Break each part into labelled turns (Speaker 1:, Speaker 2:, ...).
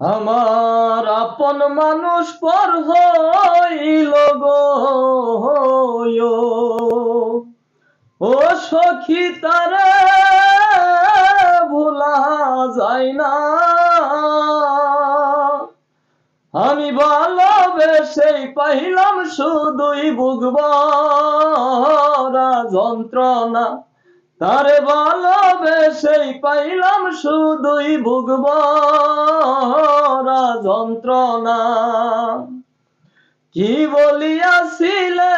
Speaker 1: আমার আপন মানুষ পর হইল গো ও সখী তারে ভোলা যায় না। আমি ভালোবেসেই পাইলাম শুধুই বুকবরা যন্ত্রণা। তারে ভালোবেসেই পাইলাম শুধুই ভুগবরা যন্ত্রণা। কি বলিয়াছিলে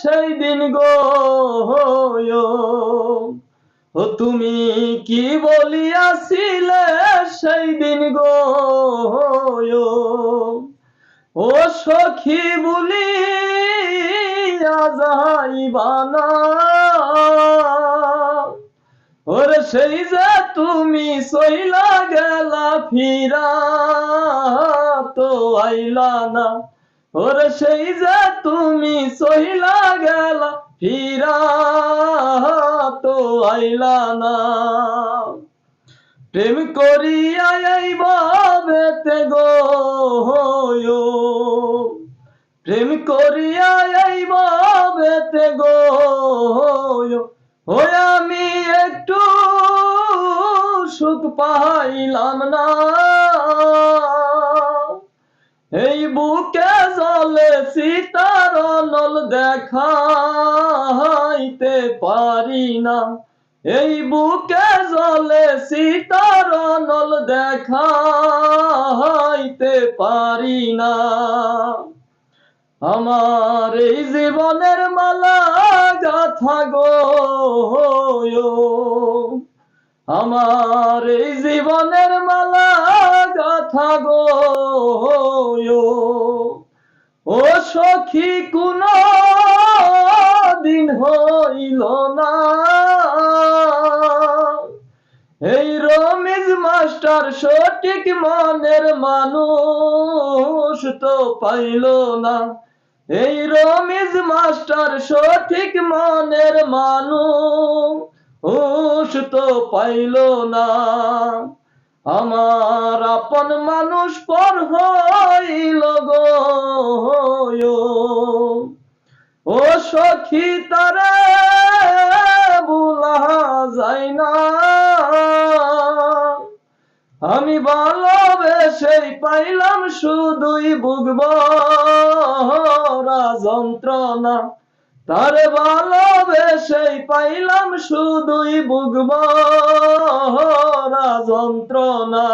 Speaker 1: সেই দিন গো ও তুমি কি বলিয়াছিলে সেই দিন গো ও সখী বলি যাইবানা ওরে সেই যে তুমি সইলা গেলা, ফিরা তো আইলা না। ওরে সেই যে তুমি সইলা গেলা, ফিরা তো আইলা না। প্রেম করিয়া বেতে গো প্রেম করিয়া বেতে গো ওই আমি সুখ পাইলাম না। এই বুকে জলে সীতার নল দেখাইতে পারি না। এই বুকে জলে সীতার নল দেখাইতে পারি না। আমার এই জীবনের মালা গাথা গো। আমার এই জীবনের মালা গাথা গো। ও সখী কোন দিন হইল না। এই রমিজ মাস্টার সঠিক মনের মানুষ তো পাইল না। এই রমিজ মাস্টার সঠিক মনের মানুষ তো পাইল না। আমার আপন মানুষ পর হইল ও সখী, তারে বুলা যায় না। আমি ভালোবেসেই পাইলাম শুধুই বুকবরা যন্ত্রণা। তারে ভালোবেসেই পাইলাম শুধুই বুকবরা যন্ত্রণা।